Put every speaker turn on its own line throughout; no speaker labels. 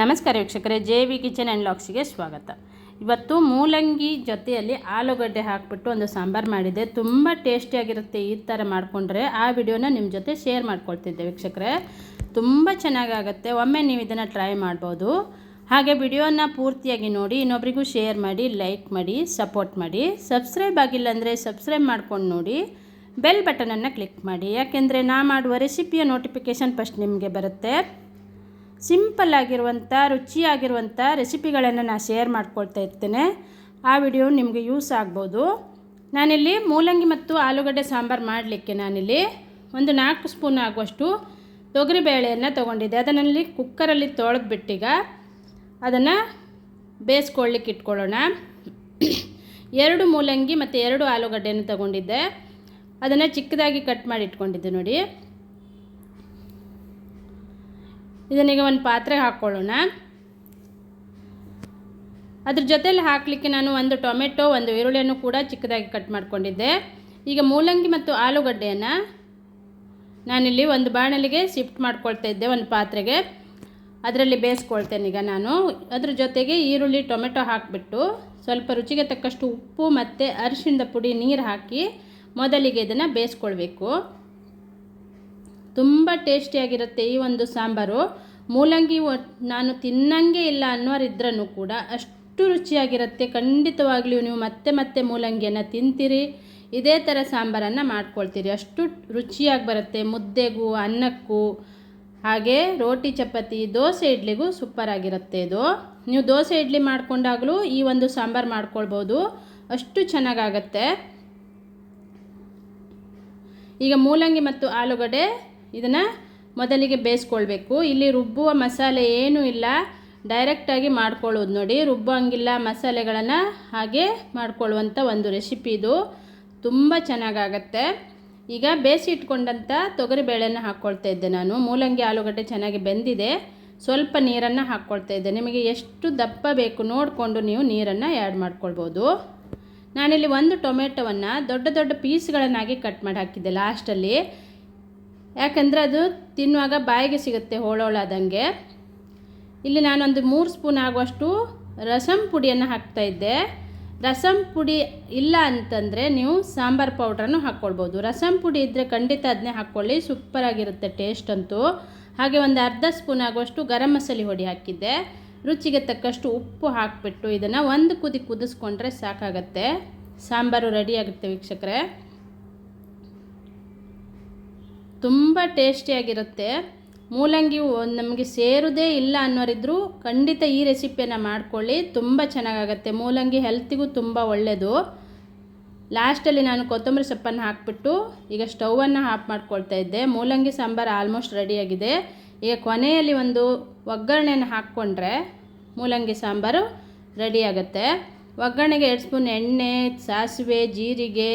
ನಮಸ್ಕಾರ ವೀಕ್ಷಕರೇ, J V kitchen and ಲಾಕ್ಸಿಗೆ ಸ್ವಾಗತ. ಇವತ್ತು ಮೂಲಂಗಿ ಜೊತೆಯಲ್ಲಿ ಆಲೂಗಡ್ಡೆ ಹಾಕಿಬಿಟ್ಟು ಒಂದು ಸಾಂಬಾರು ಮಾಡಿದೆ ತುಂಬ ಟೇಸ್ಟಿಯಾಗಿರುತ್ತೆ ಈ ಥರ ಮಾಡಿಕೊಂಡ್ರೆ. ಆ ವಿಡಿಯೋನ ನಿಮ್ಮ ಜೊತೆ ಶೇರ್ ಮಾಡ್ಕೊಳ್ತಿದ್ದೆ ವೀಕ್ಷಕರೇ. ತುಂಬ ಚೆನ್ನಾಗಾಗುತ್ತೆ. ಒಮ್ಮೆ ನೀವು ಇದನ್ನು ಟ್ರೈ ಮಾಡ್ಬೋದು. ಹಾಗೆ ವಿಡಿಯೋನ ಪೂರ್ತಿಯಾಗಿ ನೋಡಿ, ಇನ್ನೊಬ್ರಿಗೂ ಶೇರ್ ಮಾಡಿ, ಲೈಕ್ ಮಾಡಿ, ಸಪೋರ್ಟ್ ಮಾಡಿ. ಸಬ್ಸ್ಕ್ರೈಬ್ ಆಗಿಲ್ಲ ಅಂದರೆ ಸಬ್ಸ್ಕ್ರೈಬ್ ಮಾಡ್ಕೊಂಡು ನೋಡಿ. ಬೆಲ್ ಬಟನನ್ನು ಕ್ಲಿಕ್ ಮಾಡಿ. ಯಾಕೆಂದರೆ ನಾ ಮಾಡುವ ರೆಸಿಪಿಯ ನೋಟಿಫಿಕೇಷನ್ ಫಸ್ಟ್ ನಿಮಗೆ ಬರುತ್ತೆ. ಸಿಂಪಲ್ ಆಗಿರುವಂಥ, ರುಚಿಯಾಗಿರುವಂಥ ರೆಸಿಪಿಗಳನ್ನು ನಾನು ಶೇರ್ ಮಾಡ್ಕೊಳ್ತಾ ಇರ್ತೇನೆ. ಆ ವಿಡಿಯೋ ನಿಮಗೆ ಯೂಸ್ ಆಗ್ಬೋದು. ನಾನಿಲ್ಲಿ ಮೂಲಂಗಿ ಮತ್ತು ಆಲೂಗಡ್ಡೆ ಸಾಂಬಾರು ಮಾಡಲಿಕ್ಕೆ ನಾನಿಲ್ಲಿ ಒಂದು ನಾಲ್ಕು ಸ್ಪೂನ್ ಆಗುವಷ್ಟು ತೊಗರಿಬೇಳೆಯನ್ನು ತೊಗೊಂಡಿದ್ದೆ. ಅದನ್ನಲ್ಲಿ ಕುಕ್ಕರಲ್ಲಿ ತೊಳೆದ್ಬಿಟ್ಟೀಗ ಅದನ್ನು ಬೇಯಿಸ್ಕೊಳ್ಳಿಕ್ಕೆ ಇಟ್ಕೊಳ್ಳೋಣ. ಎರಡು ಮೂಲಂಗಿ ಮತ್ತು ಎರಡು ಆಲೂಗಡ್ಡೆಯನ್ನು ತೊಗೊಂಡಿದ್ದೆ. ಅದನ್ನು ಚಿಕ್ಕದಾಗಿ ಕಟ್ ಮಾಡಿ ಇಟ್ಕೊಂಡಿದ್ದೆ ನೋಡಿ. ಇದನ್ನೀಗ ಒಂದು ಪಾತ್ರೆಗೆ ಹಾಕ್ಕೊಳ್ಳೋಣ ಅದ್ರ ಜೊತೆಲಿ ಹಾಕಲಿಕ್ಕೆ ನಾನು ಒಂದು ಟೊಮೆಟೊ, ಒಂದು ಈರುಳ್ಳಿಯನ್ನು ಕೂಡ ಚಿಕ್ಕದಾಗಿ ಕಟ್ ಮಾಡಿಕೊಂಡಿದ್ದೆ. ಈಗ ಮೂಲಂಗಿ ಮತ್ತು ಆಲೂಗಡ್ಡೆಯನ್ನು ನಾನಿಲ್ಲಿ ಒಂದು ಬಾಣಲಿಗೆ ಶಿಫ್ಟ್ ಮಾಡ್ಕೊಳ್ತಾ ಇದ್ದೆ ಒಂದು ಪಾತ್ರೆಗೆ. ಅದರಲ್ಲಿ ಬೇಯಿಸ್ಕೊಳ್ತೇನೆ ಈಗ ನಾನು. ಅದ್ರ ಜೊತೆಗೆ ಈರುಳ್ಳಿ, ಟೊಮೆಟೊ ಹಾಕಿಬಿಟ್ಟು ಸ್ವಲ್ಪ ರುಚಿಗೆ ತಕ್ಕಷ್ಟು ಉಪ್ಪು ಮತ್ತು ಅರಿಶಿಣದ ಪುಡಿ ನೀರು ಹಾಕಿ ಮೊದಲಿಗೆ ಇದನ್ನು ಬೇಯಿಸ್ಕೊಳ್ಬೇಕು. ತುಂಬ ಟೇಸ್ಟಿಯಾಗಿರುತ್ತೆ ಈ ಒಂದು ಸಾಂಬಾರು. ಮೂಲಂಗಿ ನಾನು ತಿನ್ನಂಗೆ ಇಲ್ಲ ಅನ್ನೋರಿದ್ರೂ ಕೂಡ ಅಷ್ಟು ರುಚಿಯಾಗಿರುತ್ತೆ. ಖಂಡಿತವಾಗ್ಲೂ ನೀವು ಮತ್ತೆ ಮತ್ತೆ ಮೂಲಂಗಿಯನ್ನು ತಿಂತೀರಿ. ಇದೇ ಥರ ಸಾಂಬಾರನ್ನು ಮಾಡ್ಕೊಳ್ತೀರಿ. ಅಷ್ಟು ರುಚಿಯಾಗಿ ಬರುತ್ತೆ. ಮುದ್ದೆಗೂ, ಅನ್ನಕ್ಕೂ, ಹಾಗೆ ರೋಟಿ, ಚಪಾತಿ, ದೋಸೆ ಇಡ್ಲಿಗೂ ಸೂಪರಾಗಿರುತ್ತೆ ಇದು. ನೀವು ದೋಸೆ ಇಡ್ಲಿ ಮಾಡ್ಕೊಂಡಾಗಲೂ ಈ ಒಂದು ಸಾಂಬಾರು ಮಾಡ್ಕೊಳ್ಬೋದು. ಅಷ್ಟು ಚೆನ್ನಾಗಾಗತ್ತೆ. ಈಗ ಮೂಲಂಗಿ ಮತ್ತು ಆಲೂಗಡ್ಡೆ ಇದನ್ನು ಮೊದಲಿಗೆ ಬೇಯಿಸ್ಕೊಳ್ಬೇಕು. ಇಲ್ಲಿ ರುಬ್ಬುವ ಮಸಾಲೆ ಏನೂ ಇಲ್ಲ. ಡೈರೆಕ್ಟಾಗಿ ಮಾಡ್ಕೊಳ್ಳೋದು ನೋಡಿ. ರುಬ್ಬಂಗಿಲ್ಲ ಮಸಾಲೆಗಳನ್ನು ಹಾಗೆ ಮಾಡ್ಕೊಳ್ಳುವಂಥ ಒಂದು ರೆಸಿಪಿ ಇದು. ತುಂಬ ಚೆನ್ನಾಗಾಗತ್ತೆ. ಈಗ ಬೇಯಿಸಿ ಇಟ್ಕೊಂಡಂಥ ತೊಗರಿಬೇಳೆನ ಹಾಕ್ಕೊಳ್ತಾ ಇದ್ದೆ ನಾನು. ಮೂಲಂಗಿ, ಆಲೂಗಡ್ಡೆ ಚೆನ್ನಾಗಿ ಬೆಂದಿದೆ. ಸ್ವಲ್ಪ ನೀರನ್ನು ಹಾಕ್ಕೊಳ್ತಾ ಇದ್ದೆ. ನಿಮಗೆ ಎಷ್ಟು ದಪ್ಪ ಬೇಕು ನೋಡಿಕೊಂಡು ನೀವು ನೀರನ್ನು ಆ್ಯಡ್ ಮಾಡ್ಕೊಳ್ಬೋದು. ನಾನಿಲ್ಲಿ ಒಂದು ಟೊಮೆಟೊವನ್ನು ದೊಡ್ಡ ದೊಡ್ಡ ಪೀಸ್ಗಳನ್ನಾಗಿ ಕಟ್ ಮಾಡಿ ಹಾಕಿದ್ದೆ ಲಾಸ್ಟಲ್ಲಿ ಯಾಕಂದರೆ ಅದು ತಿನ್ನುವಾಗ ಬಾಯಿಗೆ ಸಿಗುತ್ತೆ ಹೋಳೋಳಾದಂಗೆ. ಇಲ್ಲಿ ನಾನೊಂದು ಮೂರು ಸ್ಪೂನ್ ಆಗುವಷ್ಟು ರಸಂ ಪುಡಿಯನ್ನು ಹಾಕ್ತಾಯಿದ್ದೆ ರಸಂ ಪುಡಿ ಇಲ್ಲ ಅಂತಂದರೆ ನೀವು ಸಾಂಬಾರು ಪೌಡ್ರನ್ನು ಹಾಕ್ಕೊಳ್ಬೋದು. ರಸಂ ಪುಡಿ ಇದ್ದರೆ ಖಂಡಿತ ಅದನ್ನೇ ಹಾಕ್ಕೊಳ್ಳಿ, ಸೂಪರಾಗಿರುತ್ತೆ ಟೇಸ್ಟ್ ಅಂತೂ. ಹಾಗೆ ಒಂದು ಅರ್ಧ ಸ್ಪೂನ್ ಆಗುವಷ್ಟು ಗರಂ ಮಸಾಲೆ ಹೊಡಿ ಹಾಕಿದ್ದೆ. ರುಚಿಗೆ ತಕ್ಕಷ್ಟು ಉಪ್ಪು ಹಾಕಿಬಿಟ್ಟು ಇದನ್ನು ಒಂದು ಕುದಿ ಕುದಿಸ್ಕೊಂಡ್ರೆ ಸಾಕಾಗತ್ತೆ. ಸಾಂಬಾರು ರೆಡಿಯಾಗುತ್ತೆ ವೀಕ್ಷಕರೇ. ತುಂಬ ಟೇಸ್ಟಿಯಾಗಿರುತ್ತೆ ಮೂಲಂಗಿ ನಮಗೆ ಸೇರೋದೇ ಇಲ್ಲ ಅನ್ನೋರಿದ್ರು ಖಂಡಿತ ಈ ರೆಸಿಪಿಯನ್ನು ಮಾಡ್ಕೊಳ್ಳಿ, ತುಂಬ ಚೆನ್ನಾಗಾಗತ್ತೆ. ಮೂಲಂಗಿ ಹೆಲ್ತಿಗೂ ತುಂಬ ಒಳ್ಳೆಯದು ಲಾಸ್ಟಲ್ಲಿ ನಾನು ಕೊತ್ತಂಬರಿ ಸೊಪ್ಪನ್ನು ಹಾಕಿಬಿಟ್ಟು ಈಗ ಸ್ಟೌವನ್ನು ಆಫ್ ಮಾಡ್ಕೊಳ್ತಾ ಇದ್ದೆ. ಮೂಲಂಗಿ ಸಾಂಬಾರು ಆಲ್ಮೋಸ್ಟ್ ರೆಡಿಯಾಗಿದೆ ಈಗ ಕೊನೆಯಲ್ಲಿ ಒಂದು ಒಗ್ಗರಣೆಯನ್ನು ಹಾಕ್ಕೊಂಡ್ರೆ ಮೂಲಂಗಿ ಸಾಂಬಾರು ರೆಡಿಯಾಗುತ್ತೆ ಒಗ್ಗರಣೆಗೆ ಎರಡು ಸ್ಪೂನ್ ಎಣ್ಣೆ, ಸಾಸಿವೆ, ಜೀರಿಗೆ,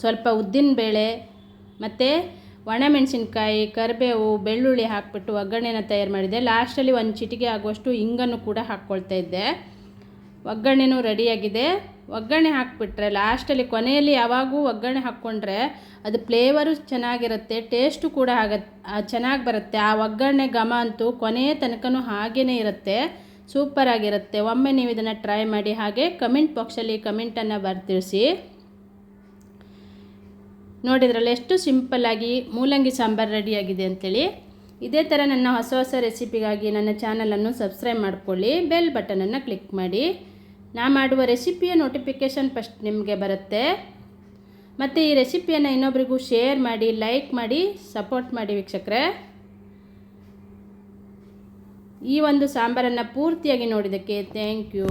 ಸ್ವಲ್ಪ ಉದ್ದಿನಬೇಳೆ, ಮತ್ತು ಒಣಮೆಣಸಿನ್ಕಾಯಿ, ಕರಿಬೇವು, ಬೆಳ್ಳುಳ್ಳಿ ಹಾಕಿಬಿಟ್ಟು ಒಗ್ಗರಣೆನ ತಯಾರು ಮಾಡಿದ್ದೆ ಲಾಸ್ಟಲ್ಲಿ ಒಂದು ಚಿಟಿಕೆ ಆಗುವಷ್ಟು ಹಿಂಗನ್ನು ಕೂಡ ಹಾಕ್ಕೊಳ್ತಾ ಇದ್ದೆ. ಒಗ್ಗರಣೆನೂ ರೆಡಿಯಾಗಿದೆ ಒಗ್ಗರಣೆ ಹಾಕಿಬಿಟ್ರೆ ಲಾಸ್ಟಲ್ಲಿ ಕೊನೆಯಲ್ಲಿ ಯಾವಾಗೂ ಒಗ್ಗರಣೆ ಹಾಕ್ಕೊಂಡ್ರೆ ಅದು ಫ್ಲೇವರು ಚೆನ್ನಾಗಿರುತ್ತೆ ಟೇಸ್ಟು ಕೂಡ ಆಗತ್ತೆ ಚೆನ್ನಾಗಿ ಬರುತ್ತೆ. ಆ ಒಗ್ಗರಣೆ ಘಮ ಅಂತೂ ಕೊನೆಯ ತನಕನೂ ಹಾಗೇ ಇರುತ್ತೆ. ಸೂಪರಾಗಿರುತ್ತೆ ಒಮ್ಮೆ ನೀವು ಇದನ್ನು ಟ್ರೈ ಮಾಡಿ ಹಾಗೆ ಕಮೆಂಟ್ ಬಾಕ್ಸಲ್ಲಿ ಕಮೆಂಟನ್ನು ಬರ್ತಿಳಿಸಿ ನೋಡಿದ್ರಲ್ಲ, ಎಷ್ಟು ಸಿಂಪಲ್ಲಾಗಿ ಮೂಲಂಗಿ ಸಾಂಬಾರು ರೆಡಿಯಾಗಿದೆ ಅಂಥೇಳಿ ಇದೇ ಥರ ನನ್ನ ಹೊಸ ಹೊಸ ರೆಸಿಪಿಗಾಗಿ ನನ್ನ ಚಾನಲನ್ನು ಸಬ್ಸ್ಕ್ರೈಬ್ ಮಾಡ್ಕೊಳ್ಳಿ ಬೆಲ್ ಬಟನನ್ನು ಕ್ಲಿಕ್ ಮಾಡಿ. ನಾ ಮಾಡುವ ರೆಸಿಪಿಯ ನೋಟಿಫಿಕೇಷನ್ ಫಸ್ಟ್ ನಿಮಗೆ ಬರುತ್ತೆ. ಮತ್ತು ಈ ರೆಸಿಪಿಯನ್ನು ಇನ್ನೊಬ್ರಿಗೂ ಶೇರ್ ಮಾಡಿ ಲೈಕ್ ಮಾಡಿ ಸಪೋರ್ಟ್ ಮಾಡಿ ವೀಕ್ಷಕರೇ. ಈ ಒಂದು ಸಾಂಬಾರನ್ನು ಪೂರ್ತಿಯಾಗಿ ನೋಡಿದ್ದಕ್ಕೆ ಥ್ಯಾಂಕ್ ಯು